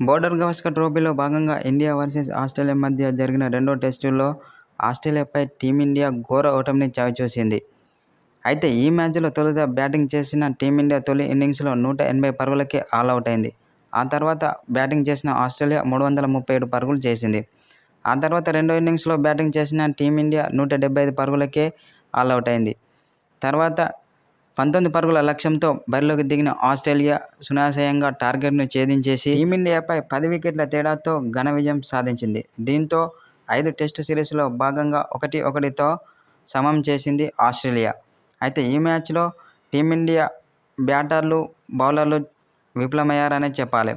Border Gavaskar ట్రోఫీలో భాగంగా India versus Australia మధ్య జరిగిన రెండో టెస్టులో ఆస్ట్రేలియాపై టీమిండియా ఘోర ఓటమిని చవిచూసింది. అయితే ఈ మ్యాచ్లో తొలుత బ్యాటింగ్ చేసిన టీమిండియా తొలి ఇన్నింగ్స్లో నూట ఎనభై పరుగులకే అయింది ఆ తర్వాత బ్యాటింగ్ చేసిన ఆస్ట్రేలియా మూడు వందల ముప్పై ఏడు పరుగులు చేసింది. ఆ తర్వాత రెండో ఇన్నింగ్స్లో బ్యాటింగ్ చేసిన టీమిండియా నూట డెబ్బై ఐదు పరుగులకే ఆలౌటైంది. తర్వాత పంతొమ్మిది పరుగుల లక్ష్యంతో బరిలోకి దిగిన ఆస్ట్రేలియా సునాశయంగా టార్గెట్ను ఛేదించేసి టీమిండియాపై పది వికెట్ల తేడాతో ఘన విజయం సాధించింది. దీంతో ఐదు టెస్టు సిరీస్లో భాగంగా ఒకటి ఒకటితో సమం చేసింది ఆస్ట్రేలియా. అయితే ఈ మ్యాచ్లో టీమిండియా బ్యాటర్లు, బౌలర్లు విఫలమయ్యారనే చెప్పాలి.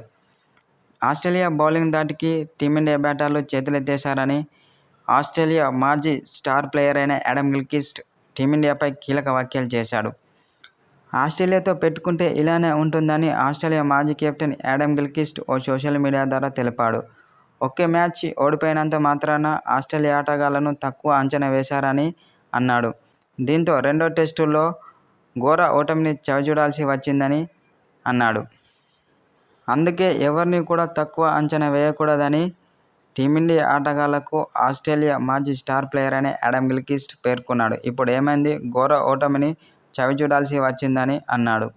ఆస్ట్రేలియా బౌలింగ్ దాటికి టీమిండియా బ్యాటర్లు చేతులెత్తేశారని ఆస్ట్రేలియా మాజీ స్టార్ ప్లేయర్ అయిన యాడమ్ గిల్కిస్ట్ టీమిండియాపై కీలక వ్యాఖ్యలు చేశాడు. ఆస్ట్రేలియాతో పెట్టుకుంటే ఇలానే ఉంటుందని ఆస్ట్రేలియా మాజీ కెప్టెన్ యాడమ్ గిల్కిస్ట్ ఓ సోషల్ మీడియా ద్వారా తెలిపాడు. ఒకే మ్యాచ్ ఓడిపోయినంత మాత్రాన ఆస్ట్రేలియా ఆటగాళ్ళను తక్కువ అంచనా వేశారని అన్నాడు. దీంతో రెండో టెస్టులో ఘోర ఓటమిని చవిచూడాల్సి వచ్చిందని అన్నాడు. అందుకే ఎవరిని కూడా తక్కువ అంచనా వేయకూడదని టీమిండియా ఆటగాళ్ళకు ఆస్ట్రేలియా మాజీ స్టార్ ప్లేయర్ అనే ఆడమ్ గిల్కిస్ట్ పేర్కొన్నాడు. ఇప్పుడు ఏమైంది ఘోర ఓటమిని చవిచూడాల్సి వచ్చిందని అన్నాడు.